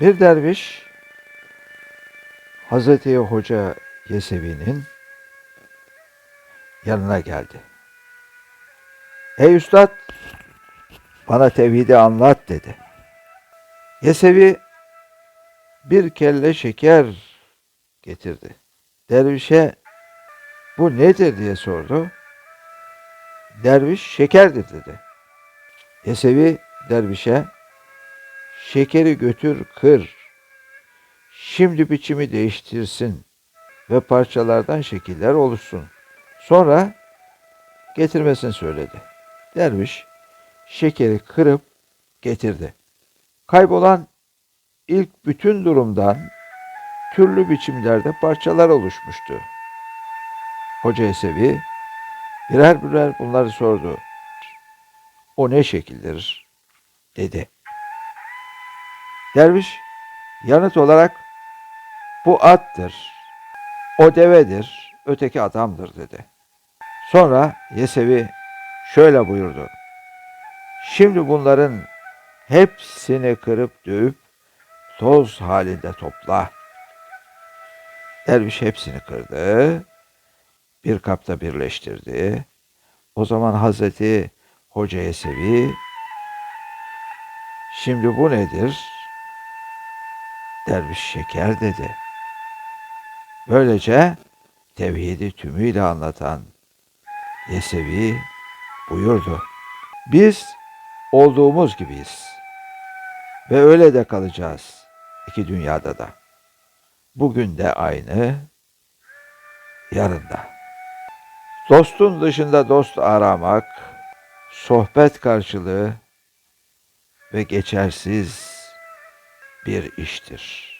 Bir derviş Hazreti Hoca Yesevi'nin yanına geldi. Ey üstad bana tevhidi anlat dedi. Yesevi bir kelle şeker getirdi. Dervişe bu nedir diye sordu. Derviş şekerdir dedi. Yesevi dervişe şekeri götür kır. Şimdi biçimi değiştirsin ve parçalardan şekiller oluşsun. Sonra getirmesini söyledi. Derviş şekeri kırıp getirdi. Kaybolan ilk bütün durumdan türlü biçimlerde parçalar oluşmuştu. Hoca Esevi birer birer bunları sordu. O ne şekildir? dedi. Derviş yanıt olarak bu attır, o devedir, öteki adamdır dedi. Sonra Yesevi şöyle buyurdu. Şimdi bunların hepsini kırıp dövüp toz halinde topla. Derviş hepsini kırdı, bir kapta birleştirdi. O zaman Hazreti Hoca Yesevi, şimdi bu nedir? Derviş şeker dedi. Böylece tevhidi tümüyle anlatan Yesevi buyurdu. Biz olduğumuz gibiyiz. Ve öyle de kalacağız iki dünyada da. Bugün de aynı, yarın da. Dostun dışında dost aramak, sohbet karşılığı ve geçersiz bir iştir.